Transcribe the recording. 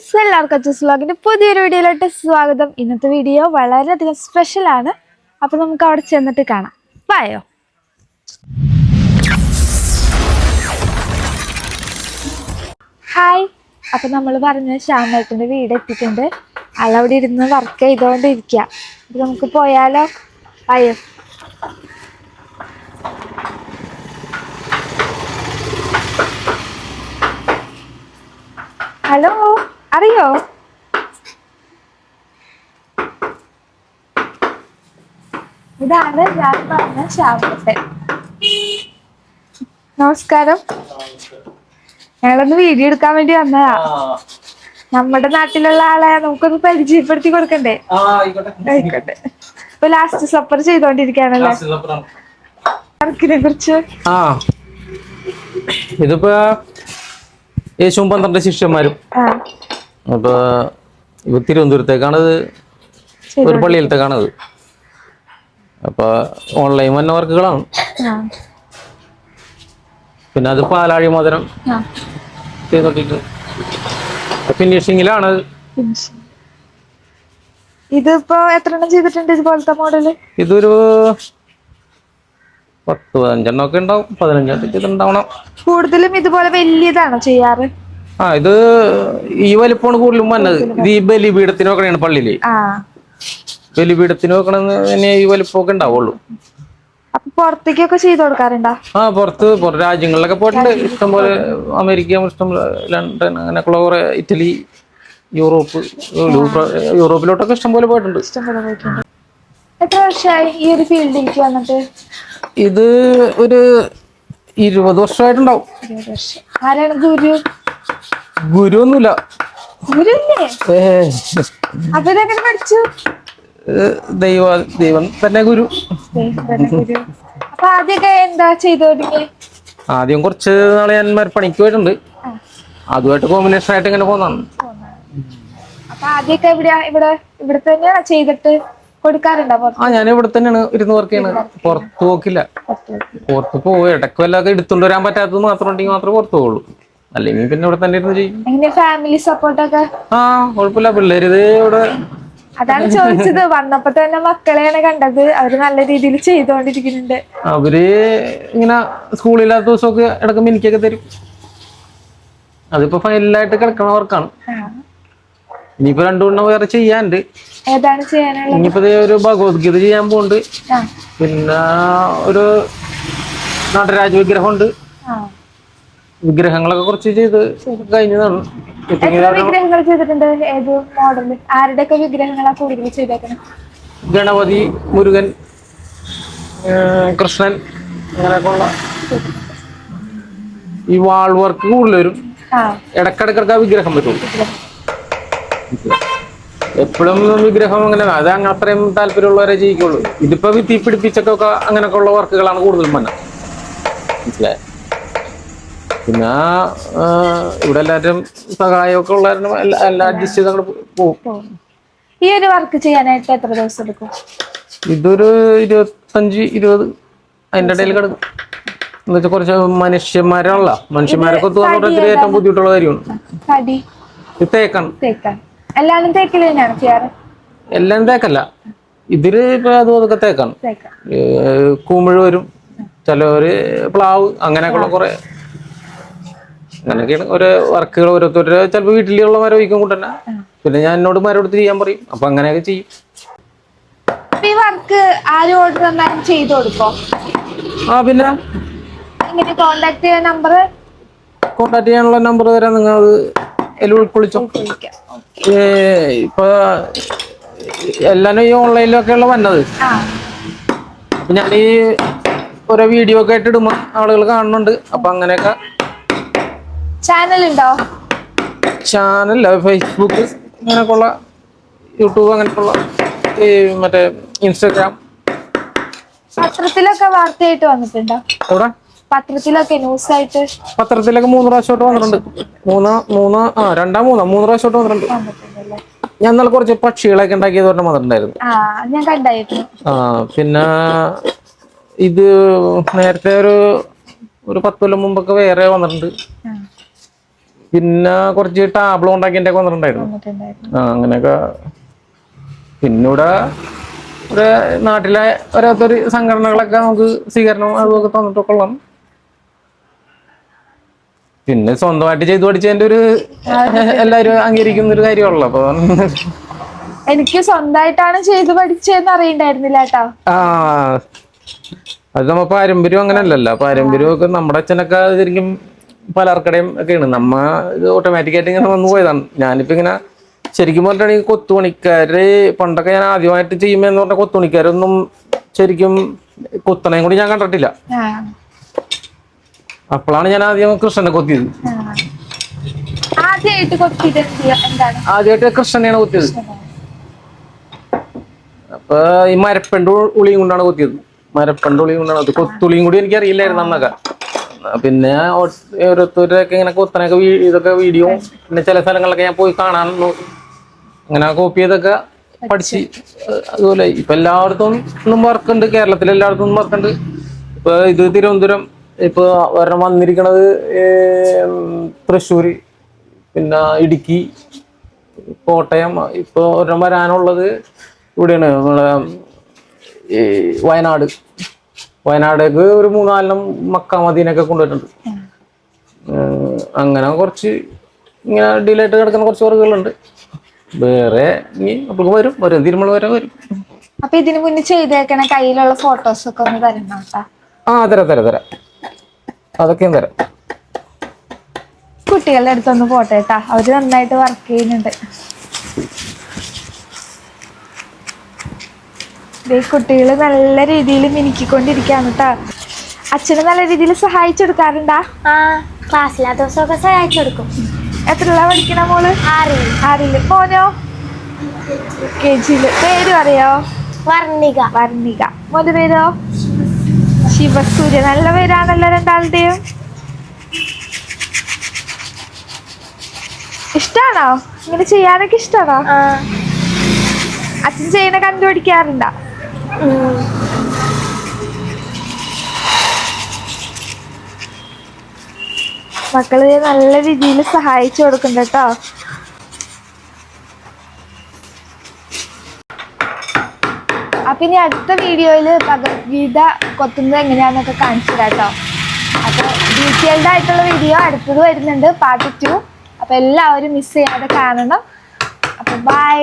Friends എല്ലാവർക്കും അച്ചസ് വ്ളോഗിന്റെ പുതിയൊരു വീഡിയോയിലോട്ട് സ്വാഗതം. ഇന്നത്തെ വീഡിയോ വളരെയധികം സ്പെഷ്യലാണ് അപ്പോൾ അപ്പൊ നമുക്ക് അവിടെ ചെന്നിട്ട് കാണാം. പായോ ഹായ് അപ്പം നമ്മൾ പറഞ്ഞ ശ്യാമേട്ടന്റെ വീട് എത്തിയിട്ടുണ്ട്. ആളവിടെ ഇരുന്ന് വർക്ക് ചെയ്തുകൊണ്ടിരിക്കുക അപ്പം നമുക്ക് പോയാലോ? പായോ ഹലോ അറിയോ? ഇതാണ് ഞാൻ പറഞ്ഞ ശ്യാമേട്ടൻ നമസ്കാരം. ഞങ്ങളൊന്ന് വീഡിയോ എടുക്കാൻ വേണ്ടി വന്നതാ. നമ്മുടെ നാട്ടിലുള്ള ആളെ നമുക്കൊന്ന് പരിചയപ്പെടുത്തി കൊടുക്കണ്ടേ? ആയിക്കോട്ടെ. ഇപ്പൊ ലാസ്റ്റ് സപ്പർ ചെയ്തോണ്ടിരിക്കുകയാണല്ലോ? വർക്കിനെ കുറിച്ച്. ആ. ഇതിപ്പോ യേശുവും പന്ത്രണ്ട് ശിഷ്യന്മാരും. ആ അപ്പൊ ഇവ തിരുവനന്തപുരത്തേക്കാണത്. ഒരു പള്ളിയിലത്തേക്കാണത്. അപ്പോൾ ഓൺലൈൻ വന്ന വർക്കുകളാണ്. പിന്നെ അത് പാലാഴി മധുരം ചെയ്തോണ്ടിട്ട് ഫിനിഷിങ്ങിലാണ്. ഇതിപ്പോ എത്ര എണ്ണം ചെയ്തിട്ടുണ്ട് ഇതുപോലത്തെ മോഡൽ ഇതൊരു പത്ത് പതിനഞ്ചെണ്ണം ഒക്കെ ഉണ്ടാവും പതിനഞ്ചെണ്ണം ചെയ്തിട്ടുണ്ടാവണം കൂടുതലും ഇതുപോലെ വലിയതാണോ ചെയ്യാറ്? ആ ഇത് ഈ വലിപ്പമാണ് കൂടുതലും വന്നത്. ഇത് ഈ ബലിപീഠത്തിന് വെക്കണേണ് പള്ളിയിൽ. ആ. ബലിപീഠത്തിന് വെക്കണെന്ന് തന്നെ ഈ വലിപ്പമൊക്കെ ഉണ്ടാവുള്ളൂ. അപ്പൊ പുറത്തേക്കൊക്കെ ചെയ്തു കൊടുക്കാറുണ്ടോ? ആ പുറത്ത് പുറം രാജ്യങ്ങളിലൊക്കെ പോയിട്ടുണ്ട്. ഇഷ്ടംപോലെ അമേരിക്ക ഇഷ്ടംപോലെ ലണ്ടൻ അങ്ങനെയൊക്കെയുള്ള കുറെ ഇറ്റലി യൂറോപ്പ് യൂറോ- യൂറോപ്പിലോട്ടൊക്കെ ഇഷ്ടംപോലെ പോയിട്ടുണ്ട്. ഇഷ്ടംപോലെ പോയിട്ടുണ്ട്. എത്ര വർഷമായി ഈ ഒരു ഫീൽഡിലേക്ക് വന്നിട്ട്? ഇത് ഒരു ഇരുപത് വർഷമായിട്ടുണ്ടാവും. ഇരുപത് വർഷം. ആരാണ് ഗുരു? ഗുരു ഒന്നുമില്ല ഗുരു അല്ലേ ഏ, പഠിച്ചു? ദൈവ ദൈവം തന്നെ ഗുരു. ആദ്യമൊക്കെ എന്താ ചെയ്തു ആദ്യം കുറച്ച് നാളെ ഞാൻ പണിക്ക് പോയിട്ടുണ്ട്. അതുമായിട്ട് കോമ്പിനേഷൻ ആയിട്ട് ഇങ്ങനെ പോന്നാണ് ആദ്യമൊക്കെ ഇവിടെ ഇവിടെ ഇവിടെ തന്നെയാണ് ചെയ്തിട്ട് കൊടുക്കാറുണ്ടോ ആ ഞാൻ ഇവിടെ തന്നെയാണ് ഇരുന്ന് വർക്ക് ചെയ്യണത്. പുറത്ത് പോക്കില്ല. പുറത്ത് പോവും. ഇടയ്ക്ക് ഇടയ്ക്ക് വല്ലതൊക്കെ എടുത്തുകൊണ്ട് വരാൻ പറ്റാത്തത് മാത്രം ഉണ്ടെങ്കിൽ മാത്രമേ പുറത്ത് പോകുള്ളൂ അല്ലെങ്കിൽ പിന്നെ ഇവിടെ തന്നെ ഇരുന്ന് ചെയ്യും എങ്ങനെ ഫാമിലി സപ്പോർട്ടൊക്കെ ആ കുഴപ്പമില്ല. പിള്ളേര് ഇത് ഇവിടെ. അതാണ് ചോദിച്ചത്. വന്നപ്പോ തന്നെ മക്കളെയാണ് കണ്ടത്. അവർ നല്ല രീതിയിൽ ചെയ്തുകൊണ്ടിരിക്കുന്നുണ്ട് അവർ ഇങ്ങനെ സ്കൂളില്ലാത്ത ദിവസമൊക്കെ ഇടക്കുമ്പോ എനിക്കൊക്കെ തരും. അതിപ്പോ ഫൈനലായിട്ട് കിടക്കണ വർക്കാണ്. ഇനിയിപ്പോ രണ്ടു എണ്ണം വേറെ ചെയ്യാനുണ്ട്. ഏതാണ് ചെയ്യാനുള്ളത്? ഇനിയിപ്പോ ഒരു ഭഗവത്ഗീത ചെയ്യാൻ പോണ്ട് പിന്നെ ഒരു നടരാജ വിഗ്രഹമുണ്ട് ആ. വിഗ്രഹങ്ങളൊക്കെ കുറച്ച് ചെയ്ത് കഴിഞ്ഞതാണ്. എത്ര വിഗ്രഹങ്ങൾ ചെയ്തിട്ടുണ്ട്? ഏത് മോഡലിൽ ആരുടെയൊക്കെ വിഗ്രഹങ്ങളാ കൂടുതൽ ചെയ്തേക്കണം? ഗണപതി മുരുകൻ കൃഷ്ണൻ കൃഷ്ണൻ അങ്ങനെയൊക്കെയുള്ള ഈ വാൾ വർക്ക് കൂടുതൽ വരും ഇടക്കിടക്കിടക്ക് ആ വിഗ്രഹം പറ്റുള്ളൂ. എപ്പോഴും വിഗ്രഹം അങ്ങനെ അത് അങ്ങനെ അത്രയും താല്പര്യമുള്ളവരെ ചെയ്യിക്കുള്ളൂ ഇതിപ്പോ വിത്തി പിടിപ്പിച്ചൊക്കെ അങ്ങനെയൊക്കെ ഉള്ള വർക്കുകളാണ് കൂടുതലും വന്നത്. മനസ്സിലായ? പിന്നെ ആ, ഇവിടെ എല്ലാവരും സഹായമൊക്കെ ഉള്ള എല്ലാ- അഡ്ജസ്റ്റ് ചെയ്ത് അങ്ങോട്ട് പോകും. ഈ ഒരു വർക്ക് ചെയ്യാനായിട്ട് എത്ര ദിവസം എടുക്കും? ഇതൊരു ഇരുപത്തഞ്ച് ഇരുപത് അതിന്റെ ഇടയിൽ കിടക്കും. എന്ന് വെച്ചാൽ കുറച്ച് മനുഷ്യന്മാരാണല്ലോ. മനുഷ്യന്മാരൊക്കെ വന്നിട്ട് ഏറ്റവും ബുദ്ധിമുട്ടുള്ള കാര്യമാണ്. ഇത് തേക്കാണ്. എല്ലാവരും തേക്കിൽ തന്നെയാണ് ചെയ്യാറ്? എല്ലാം തേക്കല്ല. ഇതിൽ ഇപ്പൊ അതും അതൊക്കെ തേക്കാണ്. തേക്കാം. കൂമിഴ് വരും ചിലവര് പ്ലാവ് അങ്ങനെയൊക്കെയുള്ള കുറെ അങ്ങനെയൊക്കെയാണ് ഓരോ വർക്കുകൾ ഓരോരുത്തരുടെ ചിലപ്പോൾ വീട്ടിലുള്ള മരം ഒഴിക്കും കൂട്ടന്നെ പിന്നെ ഞാൻ എന്നോട് മരം എടുത്ത് ചെയ്യാൻ പറയും. അപ്പൊ അങ്ങനെയൊക്കെ ചെയ്യും. ഈ വർക്ക് ആരും ഓർഡർ തന്നാലും ചെയ്തു കൊടുക്കോ? ആ പിന്നെ? കോണ്ടാക്ട് ചെയ്യാൻ നമ്പർ കോണ്ടാക്ട് ചെയ്യാനുള്ള നമ്പർ തരാം. നിങ്ങൾ ഉൾക്കൊള്ളിച്ചോ? ഇപ്പൊ എല്ലാരും ഈ ഓൺലൈനിലൊക്കെയുള്ള വന്നത്. ഞാൻ ഈ ഓരോ വീഡിയോ ഒക്കെ ആയിട്ട് ഇടുമ്പോ ആളുകൾ കാണുന്നുണ്ട്. അപ്പൊ അങ്ങനെയൊക്കെ ചാനൽ ഉണ്ടോ? ചാനൽ ഫേസ്ബുക്ക് അങ്ങനെയൊക്കെയുള്ള യൂട്യൂബ് അങ്ങനെയൊക്കെയുള്ള ഈ മറ്റേ ഇൻസ്റ്റാഗ്രാം പത്രത്തിലൊക്കെ വാർത്തയായിട്ട് വന്നിട്ടുണ്ടോ? എവിടെ? പത്രത്തിലൊക്കെ ന്യൂസ് ആയിട്ട് പത്രത്തിലൊക്കെ മൂന്ന് പ്രാവശ്യമായിട്ട് വന്നിട്ടുണ്ട്. മൂന്ന് മൂന്ന് ആ രണ്ടാം മൂന്നാ മൂന്ന് പ്രാവശ്യമായിട്ട് വന്നിട്ടുണ്ട്. ഞാൻ നല്ല കുറച്ച് പക്ഷികളൊക്കെ ഉണ്ടാക്കിയത് പറഞ്ഞ വന്നിട്ടുണ്ടായിരുന്നു. ആ ഞാൻ കണ്ടായിരുന്നു. ആ പിന്നെ ഇത് നേരത്തെ ഒരു ഒരു പത്ത് കൊല്ലം മുമ്പൊക്കെ വേറെ വന്നിട്ടുണ്ട്. പിന്നെ കുറച്ച് ടാബ്ലോ ഉണ്ടാക്കി എന്റെ വന്നിട്ടുണ്ടായിരുന്നു. ആ അങ്ങനെയൊക്കെ. പിന്നൂടെ ഇവിടെ നാട്ടിലെ ഒരാത്തൊരു സംഘടനകളൊക്കെ നമുക്ക് സ്വീകരണം അതുമൊക്കെ തന്നിട്ടൊക്കെ കൊള്ളാം. പിന്നെ സ്വന്തമായിട്ട് ചെയ്തു പഠിച്ചതിന്റെ ഒരു എല്ലാരും അംഗീകരിക്കുന്ന ഒരു കാര്യമുള്ളൂ അപ്പൊ എനിക്ക് സ്വന്തമായിട്ടാണ് ചെയ്തു പഠിച്ചതെന്ന് അറിയണ്ടായിരുന്നില്ല കേട്ടോ. ആ അത് നമ്മ പാരമ്പര്യം അങ്ങനെയല്ലല്ലോ. പാരമ്പര്യമൊക്കെ നമ്മുടെ അച്ഛനൊക്കെ ശരിക്കും പലർക്കടയും ഒക്കെയാണ്. നമ്മ ഇത് ഓട്ടോമാറ്റിക് ആയിട്ട് ഇങ്ങനെ വന്നു പോയതാണ്. ഞാനിപ്പോ ഇങ്ങനെ ശരിക്കും പറഞ്ഞിട്ടുണ്ടെങ്കിൽ കൊത്തുപണിക്കാര് പണ്ടൊക്കെ ഞാൻ ആദ്യമായിട്ട് ചെയ്യുമ്പോ എന്ന് പറഞ്ഞ കൊത്തുപണിക്കാരൊന്നും ശരിക്കും കൊത്തണയും കൂടി ഞാൻ കണ്ടിട്ടില്ല. അപ്പോഴാണ് ഞാൻ ആദ്യം കൃഷ്ണനെ കൊത്തിയത്. ആദ്യമായിട്ട് കൃഷ്ണനെയാണ് കൊത്തിയത്. അപ്പൊ ഈ മരപ്പെണ്ട് ഉളിയും കൊണ്ടാണ് കൊത്തിയത്. മരപ്പെണ്ട് ഉളിയും കൊണ്ടാണ് കൊത്തുളിയും കൂടി എനിക്ക് അറിയില്ലായിരുന്നു അന്നൊക്കെ. പിന്നെ ഓരോരുത്തരൊക്കെ ഇങ്ങനെ കുത്തനൊക്കെ ഇതൊക്കെ വീഡിയോ പിന്നെ ചില സ്ഥലങ്ങളിലൊക്കെ ഞാൻ പോയി നോക്കി അങ്ങനെ കോപ്പി ചെയ്തൊക്കെ പഠിച്ച് അതുപോലെ ഇപ്പൊ എല്ലായിടത്തും വർക്ക് വർക്കുണ്ട് കേരളത്തിൽ എല്ലായിടത്തും വർക്ക് വർക്കുണ്ട് ഇപ്പൊ ഇത് തിരുവനന്തപുരം ഇപ്പൊ ഒരെണ്ണം വന്നിരിക്കണത് തൃശ്ശൂര് പിന്നെ ഇടുക്കി കോട്ടയം ഇപ്പൊ ഒരെണ്ണം വരാനുള്ളത് ഇവിടെയാണ്. നമ്മളെ വയനാട്. വയനാടേക്ക് ഒരു മൂന്നാലെണ്ണം മക്ക മദീനൊക്കെ ഏഹ് അങ്ങനെ കുറച്ച് ഇങ്ങനെ ഡീലായിട്ട് കിടക്കുന്ന കുറച്ച് വർക്കുകളുണ്ട്. വേറെ ഇനി നമുക്ക് വരും വരും തിരുമല വരെ വരും. അപ്പൊ ഇതിനു മുന്നേ ചെയ്തേക്കണ കയ്യിലുള്ള ഫോട്ടോസ് ഒക്കെ ഒന്ന് തരണം ആ തരാം തരാം തരാം. അതൊക്കെയും തരാം. കുട്ടികളുടെ അടുത്തൊന്ന് പോട്ടെ കേട്ടാ. അവർ നന്നായിട്ട് വർക്ക് ചെയ്യുന്നുണ്ട്. കുട്ടികൾ നല്ല രീതിയിൽ മിനുക്കിക്കൊണ്ടിരിക്കുകയാണ് കേട്ടോ അച്ഛനെ നല്ല രീതിയിൽ സഹായിച്ചു കൊടുക്കാറുണ്ടാ ആ ക്ലാസ്സിലാ ദിവസമൊക്കെ സഹായിച്ചു കൊടുക്കും എത്ര പഠിക്കണ മോൾ? ആറിൽ ആറിൽ. മോനോ? കെ ജിയിൽ. പേര് പറയോ? വർണിക വർണിക മോന്റെ പേരോ? ശിവസൂര്യ. നല്ല പേരാണല്ലോ രണ്ടാളുടെയും. ഇഷ്ടാണോ? ഇങ്ങനെ ചെയ്യാനൊക്കെ ഇഷ്ടാണോ? അച്ഛൻ ചെയ്യണ കണ്ടുപിടിക്കാറുണ്ടോ. മക്കൾ നല്ല രീതിയിൽ സഹായിച്ചു കൊടുക്കുന്നുണ്ട് കേട്ടോ. അപ്പൊ ഇനി അടുത്ത വീഡിയോയിൽ ഭഗവത്ഗീത കൊത്തുന്നത് എങ്ങനെയാന്നൊക്കെ കാണിച്ചു കേട്ടോ. അപ്പൊ ഡീറ്റെയിൽഡ് ആയിട്ടുള്ള വീഡിയോ അടുത്തത് വരുന്നുണ്ട് പാർട്ട് ടു അപ്പൊ എല്ലാവരും മിസ് ചെയ്യാതെ കാണണം. അപ്പൊ ബൈ